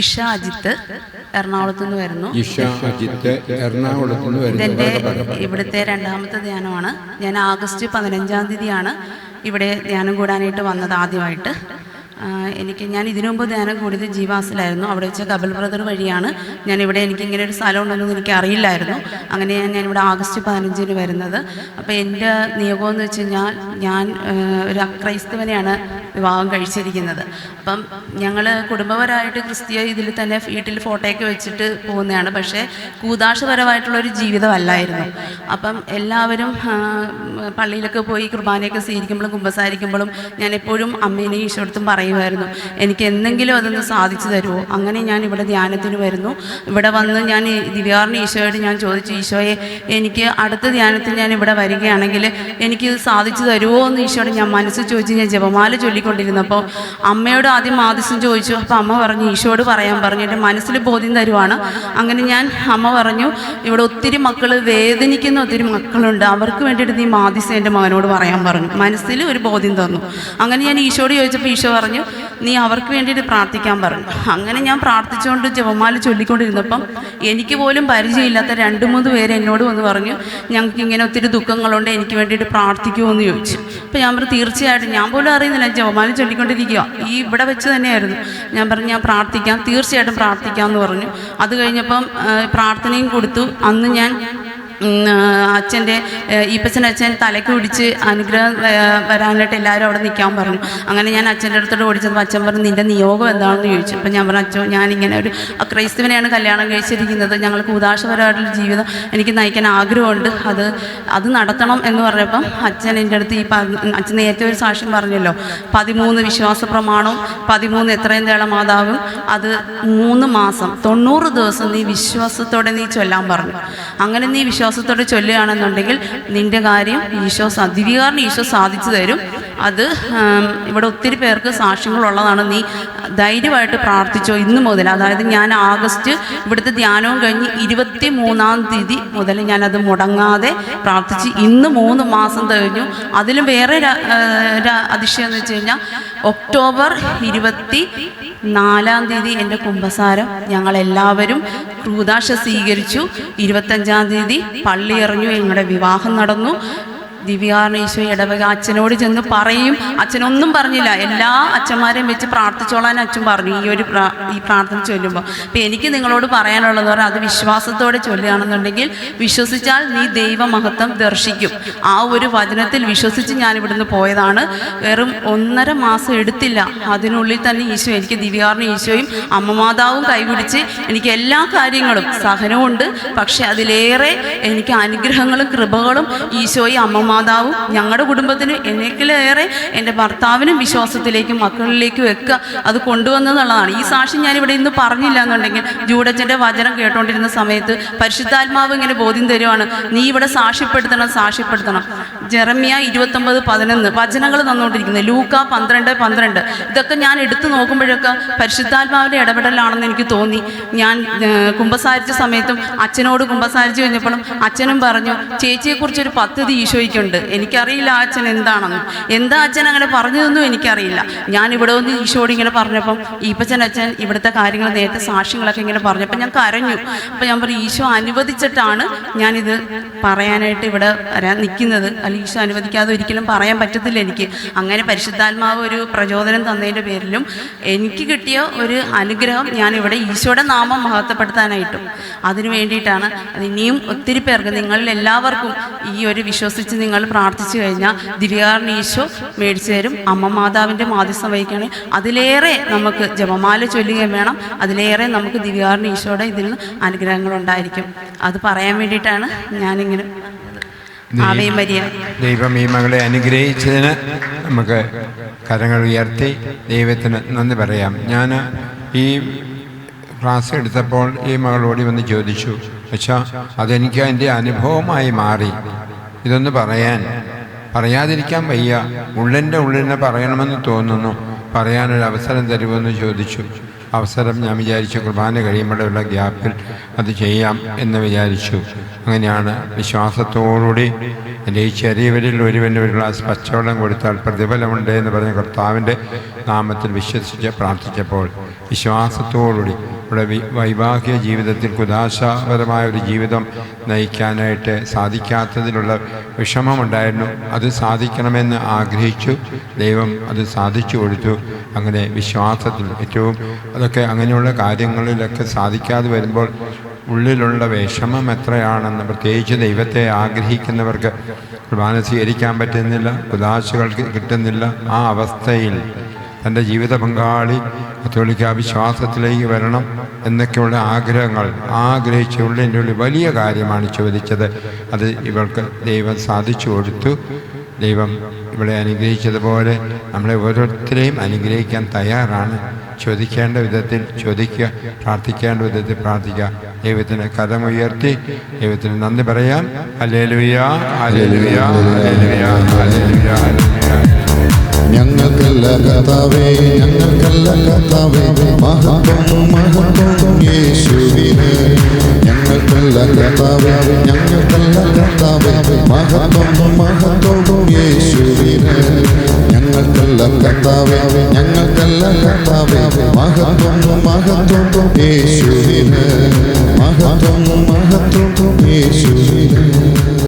ഇഷ അജിത്ത് എറണാകുളത്ത് നിന്ന് വരുന്നു. ഇഷ അജിത്ത് എറണാകുളത്ത് നിന്ന് ഇതെന്റെ വരുന്നത് ഇവിടുത്തെ രണ്ടാമത്തെ ധ്യാനമാണ്. ഞാൻ ആഗസ്റ്റ് പതിനഞ്ചാം തീയതിയാണ് ഇവിടെ ധ്യാനം കൂടാനായിട്ട് വന്നത് ആദ്യമായിട്ട്. എനിക്ക് ഞാൻ ഇതിനു മുമ്പ് ധ്യാനം കൂടിയത് ജീവാസിലായിരുന്നു. അവിടെ വെച്ച കബൽ ബ്രദർ വഴിയാണ് ഞാൻ ഇവിടെ എനിക്ക് ഇങ്ങനെ ഒരു സ്ഥലം ഉണ്ടെന്ന് എനിക്ക് അറിയില്ലായിരുന്നു. അങ്ങനെ ഞാൻ ഞാനിവിടെ ആഗസ്റ്റ് പതിനഞ്ചിന് വരുന്നത്. അപ്പോൾ എന്റെ നിയോഗം എന്ന് വെച്ച് കഴിഞ്ഞാൽ ഞാൻ ഒരു അക്രൈസ്തവനെയാണ് വിവാഹം കഴിച്ചിരിക്കുന്നത്. അപ്പം ഞങ്ങൾ കുടുംബപരമായിട്ട് ക്രിസ്തീയ ഇതിൽ തന്നെ വീട്ടിൽ ഫോട്ടോയൊക്കെ വെച്ചിട്ട് പോകുന്നതാണ്. പക്ഷേ കൂതാശപരമായിട്ടുള്ളൊരു ജീവിതമല്ലായിരുന്നു. അപ്പം എല്ലാവരും പള്ളിയിലൊക്കെ പോയി കുർബാനയൊക്കെ സ്വീകരിക്കുമ്പോഴും കുമ്പസാരിക്കുമ്പോഴും ഞാൻ എപ്പോഴും അമ്മേനെയും ഈശോടത്തും പറയുമായിരുന്നു. എനിക്ക് എന്തെങ്കിലും അതൊന്ന് സാധിച്ചു തരുമോ? അങ്ങനെ ഞാൻ ഇവിടെ ധ്യാനത്തിന് വരുന്നു. ഇവിടെ വന്ന് ഞാൻ ദിവ്യാറിന് ഈശോയോട് ഞാൻ ചോദിച്ചു ഈശോയെ എനിക്ക് അടുത്ത ധ്യാനത്തിൽ ഞാൻ ഇവിടെ വരികയാണെങ്കിൽ എനിക്ക് ഇത് സാധിച്ചു തരുമോ? എന്ന് ഈശോയോട് ഞാൻ മനസ്സ് ചോദിച്ച് ഞാൻ ജപമാല ചൊല്ലിക്കൊണ്ടിരുന്നപ്പോൾ അമ്മയോട് ആദ്യം ആദിസ്യം ചോദിച്ചു. അപ്പോൾ അമ്മ പറഞ്ഞു ഈശോയോട് പറയാൻ പറഞ്ഞു എന്റെ മനസ്സിൽ ബോധ്യം തരുവാണ്. അങ്ങനെ ഞാൻ അമ്മ പറഞ്ഞു ഇവിടെ ഒത്തിരി മക്കൾ വേദനിക്കുന്ന ഒത്തിരി മക്കളുണ്ട്. അവർക്ക് വേണ്ടിയിട്ട് നീ മാദിസ എന്റെ മകനോട് പറയാൻ പറഞ്ഞു. മനസ്സിൽ ഒരു ബോധ്യം തന്നു. അങ്ങനെ ഞാൻ ഈശോയോട് ചോദിച്ചപ്പോൾ ഈശോ പറഞ്ഞു നീ അവർക്ക് വേണ്ടിയിട്ട് പ്രാർത്ഥിക്കാൻ പറഞ്ഞു. അങ്ങനെ ഞാൻ പ്രാർത്ഥിച്ചുകൊണ്ട് ജപമാല ചൊല്ലിക്കൊണ്ടിരുന്നപ്പം എനിക്ക് പോലും പരിചയമില്ലാത്ത രണ്ട് മൂന്ന് പേര് എന്നോട് വന്ന് പറഞ്ഞു ഞങ്ങൾക്ക് ഇങ്ങനെ ഒത്തിരി ദുഃഖങ്ങളുണ്ട് എനിക്ക് വേണ്ടിയിട്ട് പ്രാർത്ഥിക്കുമോ എന്ന് ചോദിച്ചു. അപ്പോൾ ഞാൻ പറഞ്ഞു തീർച്ചയായിട്ടും ഞാൻ പോലും അറിയുന്നില്ല ജപമാല ചൊല്ലിക്കൊണ്ടിരിക്കുക ഈ ഇവിടെ വെച്ച് തന്നെയായിരുന്നു. ഞാൻ പറഞ്ഞു ഞാൻ പ്രാർത്ഥിക്കാം തീർച്ചയായിട്ടും പ്രാർത്ഥിക്കാം എന്ന് പറഞ്ഞു. അത് കഴിഞ്ഞപ്പം പ്രാർത്ഥനയും കൊടുത്തു. അന്ന് ഞാൻ അച്ഛന്റെ ഈപ്പച്ചൻ അച്ഛൻ തലയ്ക്ക് പിടിച്ച് അനുഗ്രഹം വരാനായിട്ട് എല്ലാവരും അവിടെ നിൽക്കാൻ പറഞ്ഞു. അങ്ങനെ ഞാൻ അച്ഛന്റെ അടുത്തോട്ട് ഓടിച്ചപ്പോൾ അച്ഛൻ പറഞ്ഞു നിന്റെ നിയോഗം എന്താണെന്ന് ചോദിച്ചു. അപ്പം ഞാൻ പറഞ്ഞു അച്ഛൻ ഞാനിങ്ങനെ ഒരു ക്രൈസ്തവനെയാണ് കല്യാണം കഴിച്ചിരിക്കുന്നത്. ഞങ്ങൾ കൂതാശപരമായിട്ടുള്ള ജീവിതം എനിക്ക് നയിക്കാൻ ആഗ്രഹമുണ്ട്. അത് അത് നടത്തണം എന്ന് പറഞ്ഞപ്പം അച്ഛൻ എന്റെ അടുത്ത് ഈ അച്ഛൻ നേരത്തെ ഒരു സാക്ഷ്യം പറഞ്ഞല്ലോ. പതിമൂന്ന് വിശ്വാസ പ്രമാണവും പതിമൂന്ന് എത്രയും തേള മാതാവും. അത് മൂന്ന് മാസം തൊണ്ണൂറ് ദിവസം നീ വിശ്വാസത്തോടെ നീ ചൊല്ലാൻ പറഞ്ഞു. അങ്ങനെ നീ വിശ്വാസത്തോടെ ചൊല്ലുകയാണെന്നുണ്ടെങ്കിൽ നിന്റെ കാര്യം ഈശോ ദിവ്യകാരന് ഈശോ സാധിച്ചു തരും. അത് ഇവിടെ ഒത്തിരി പേർക്ക് സാക്ഷ്യങ്ങളുള്ളതാണ്. നീ ധൈര്യമായിട്ട് പ്രാർത്ഥിച്ചോ ഇന്ന് മുതൽ. അതായത് ഞാൻ ആഗസ്റ്റ് ഇവിടുത്തെ ധ്യാനവും കഴിഞ്ഞ് ഇരുപത്തി മൂന്നാം തീയതി മുതൽ ഞാനത് മുടങ്ങാതെ പ്രാർത്ഥിച്ച് ഇന്ന് മൂന്ന് മാസം കഴിഞ്ഞു. അതിലും വേറെ അതിശയം എന്ന് വെച്ച് കഴിഞ്ഞാൽ ഒക്ടോബർ ഇരുപത്തി നാലാം തീയതി എന്റെ കുംഭസാരം ഞങ്ങളെല്ലാവരും ക്രൂദാശ സ്വീകരിച്ചു. ഇരുപത്തഞ്ചാം തീയതി പള്ളി എറിഞ്ഞു. ഞങ്ങളുടെ വിവാഹം നടന്നു. ദിവ്യാറിന് ഈശോ ഇടവക അച്ഛനോട് ചെന്ന് പറയും. അച്ഛനൊന്നും പറഞ്ഞില്ല. എല്ലാ അച്ഛന്മാരെയും വെച്ച് പ്രാർത്ഥിച്ചോളാൻ അച്ഛൻ പറഞ്ഞു. ഈ ഒരു ഈ പ്രാർത്ഥന ചൊല്ലുമ്പോൾ അപ്പം എനിക്ക് നിങ്ങളോട് പറയാനുള്ളത് പറഞ്ഞാൽ അത് വിശ്വാസത്തോടെ ചൊല്ലുകയാണെന്നുണ്ടെങ്കിൽ വിശ്വസിച്ചാൽ നീ ദൈവമഹത്വം ദർശിക്കും. ആ ഒരു വചനത്തിൽ വിശ്വസിച്ച് ഞാൻ ഇവിടുന്ന് പോയതാണ്. വെറും ഒന്നര മാസം എടുത്തില്ല. അതിനുള്ളിൽ തന്നെ ഈശോ എനിക്ക് ദിവ്യാറിന് ഈശോയും അമ്മമാതാവും കൈപിടിച്ച് എനിക്ക് എല്ലാ കാര്യങ്ങളും സഹനവും ഉണ്ട് പക്ഷെ അതിലേറെ എനിക്ക് അനുഗ്രഹങ്ങളും കൃപകളും ഈശോയും അമ്മമാതാവും ഞങ്ങളുടെ കുടുംബത്തിന് എന്നേക്കിലേറെ എന്റെ ഭർത്താവിനും വിശ്വാസത്തിലേക്കും മക്കളിലേക്കും ഒക്കെ അത് കൊണ്ടുവന്നതെന്നുള്ളതാണ്. ഈ സാക്ഷി ഞാനിവിടെ ഇന്ന് പറഞ്ഞില്ല എന്നുണ്ടെങ്കിൽ ജൂഡച്ചന്റെ വചനം കേട്ടോണ്ടിരുന്ന സമയത്ത് പരിശുദ്ധാത്മാവ് ഇങ്ങനെ ബോധ്യം തരുവാണ്. നീ ഇവിടെ സാക്ഷ്യപ്പെടുത്തണം സാക്ഷ്യപ്പെടുത്തണം. ജെറമിയ ഇരുപത്തൊമ്പത് പതിനൊന്ന് വചനങ്ങൾ തന്നുകൊണ്ടിരിക്കുന്നത് ലൂക്ക പന്ത്രണ്ട് പന്ത്രണ്ട്. ഇതൊക്കെ ഞാൻ എടുത്തു നോക്കുമ്പോഴൊക്കെ പരിശുദ്ധാത്മാവിന്റെ ഇടപെടലാണെന്ന് എനിക്ക് തോന്നി. ഞാൻ കുംഭസാരിച്ച കുമ്പസാരിച്ച സമയത്തും അച്ഛനോട് കുമ്പസാരിച്ച് കഴിഞ്ഞപ്പോഴും അച്ഛനും പറഞ്ഞു ചേച്ചിയെക്കുറിച്ചൊരു പദ്ധതി ഈശോയ്ക്കുണ്ട്. എനിക്കറിയില്ല ആ അച്ഛൻ എന്താണെന്ന്. എന്താ അച്ഛൻ അങ്ങനെ പറഞ്ഞതെന്നും എനിക്കറിയില്ല. ഞാൻ ഇവിടെ വന്ന് ഈശോട് ഇങ്ങനെ പറഞ്ഞപ്പം ഈപ്പച്ചൻ അച്ഛൻ ഇവിടുത്തെ കാര്യങ്ങൾ നേരത്തെ സാക്ഷ്യങ്ങളൊക്കെ ഇങ്ങനെ പറഞ്ഞപ്പോൾ ഞാൻ കരഞ്ഞു. അപ്പം ഞാൻ പറഞ്ഞു ഈശോ അനുവദിച്ചിട്ടാണ് ഞാനിത് പറയാനായിട്ട് ഇവിടെ വരാൻ നിൽക്കുന്നത്. അല്ലെങ്കിൽ ഈശോ അനുവദിക്കാതെ ഒരിക്കലും പറയാൻ പറ്റത്തില്ല എനിക്ക്. അങ്ങനെ പരിശുദ്ധാത്മാവ് ഒരു പ്രചോദനം തന്നതിന്റെ പേരിലും എനിക്ക് കിട്ടിയ ഒരു അനുഗ്രഹം ഞാൻ ഇവിടെ ഈശോയുടെ നാമം മഹത്വപ്പെടുത്താനായിട്ടും അതിനു വേണ്ടിയിട്ടാണ്. ഇനിയും ഒത്തിരി പേർക്ക് നിങ്ങളിൽ എല്ലാവർക്കും ഈ ഒരു വിശ്വസിച്ച് നിങ്ങൾ പ്രാർത്ഥിച്ചു കഴിഞ്ഞാൽ ദിവ്യാറിന് ഈശോ മേടിച്ചു തരും. അമ്മ മാതാവിന്റെ മാധ്യസ്ഥം വഹിക്കുകയാണ് അതിലേറെ നമുക്ക് ജപമാല ചൊല്ലുകയും വേണം. അതിലേറെ നമുക്ക് ദിവ്യാറിന് ഈശോയുടെ ഇതിൽ നിന്ന് അനുഗ്രഹങ്ങളുണ്ടായിരിക്കും അത് പറയാൻ വേണ്ടിയിട്ടാണ് ഞാനിങ്ങനെ ദൈവം ഈ മകളെ അനുഗ്രഹിച്ചതിന് നമുക്ക് കരങ്ങൾ ഉയർത്തി ദൈവത്തിന് നന്ദി പറയാം. ഞാൻ ഈ ക്ലാസ് എടുത്തപ്പോൾ ഈ മകളോടി വന്ന് ചോദിച്ചു പക്ഷാ അതെനിക്ക് എന്റെ അനുഭവമായി മാറി. ഇതൊന്ന് പറയാൻ. പറയാതിരിക്കാൻ വയ്യ. ഉള്ളിന്റെ ഉള്ളിനെ പറയണമെന്ന് തോന്നുന്നു. പറയാനൊരു അവസരം തരുമെന്ന് ചോദിച്ചു. അവസരം ഞാൻ വിചാരിച്ചു കുർബാന കഴിയുമ്പോഴുള്ള ഗ്യാപ്പിൽ അത് ചെയ്യാം എന്ന് വിചാരിച്ചു. അങ്ങനെയാണ് വിശ്വാസത്തോടുകൂടി എന്റെ ഈ ചെറിയവരിൽ ഒരുവന് ഒരു ഗ്ലാസ് പച്ചവെള്ളം കൊടുത്താൽ പ്രതിഫലമുണ്ട് എന്ന് പറഞ്ഞ കർത്താവിന്റെ നാമത്തിൽ വിശ്വസിച്ച് പ്രാർത്ഥിച്ചപ്പോൾ വിശ്വാസത്തോടുകൂടി ഇവിടെ വൈവാഹിക ജീവിതത്തിൽ കുദാശാപരമായ ഒരു ജീവിതം നയിക്കാനായിട്ട് സാധിക്കാത്തതിലുള്ള വിഷമമുണ്ടായിരുന്നു. അത് സാധിക്കണമെന്ന് ആഗ്രഹിച്ചു. ദൈവം അത് സാധിച്ചു കൊടുത്തു. അങ്ങനെ വിശ്വാസത്തിൽ ഏറ്റവും അതൊക്കെ അങ്ങനെയുള്ള കാര്യങ്ങളിലൊക്കെ സാധിക്കാതെ വരുമ്പോൾ ഉള്ളിലുള്ള വിഷമം എത്രയാണെന്ന് പ്രത്യേകിച്ച് ദൈവത്തെ ആഗ്രഹിക്കുന്നവർക്ക് കുർബാന സ്വീകരിക്കാൻ പറ്റുന്നില്ല കുദാശകൾക്ക് കിട്ടുന്നില്ല. ആ അവസ്ഥയിൽ തന്റെ ജീവിത പങ്കാളി കത്തോലിക്ക വിശ്വാസത്തിലേക്ക് വരണം എന്നൊക്കെയുള്ള ആഗ്രഹങ്ങൾ ആഗ്രഹിച്ച ഉള്ളിന്റെ ഉള്ളിൽ വലിയ കാര്യമാണ് ചോദിച്ചത്. അത് ഇവൾക്ക് ദൈവം സാധിച്ചു കൊടുത്തു. ദൈവം ഇവിടെ അനുഗ്രഹിച്ചതുപോലെ നമ്മളെ ഓരോരുത്തരെയും അനുഗ്രഹിക്കാൻ തയ്യാറാണ്. ചോദിക്കേണ്ട വിധത്തിൽ ചോദിക്കുക പ്രാർത്ഥിക്കേണ്ട വിധത്തിൽ പ്രാർത്ഥിക്കുക. ദൈവത്തിന് കഥമുയർത്തി ദൈവത്തിന് നന്ദി പറയാം. അല്ലേലുയ ഞങ്ങൾക്കല്ല കഥാവേ ഞങ്ങൾക്കല്ല കഥാവേ ഞങ്ങൾക്കല്ല കർത്താവേ. കർത്താവേ ഞങ്ങൾക്കല്ല കർത്താവേ മഹത്വം മഹത്വം യേശുവിന്. മഹത്വം മഹത്വം യേശുവിന്.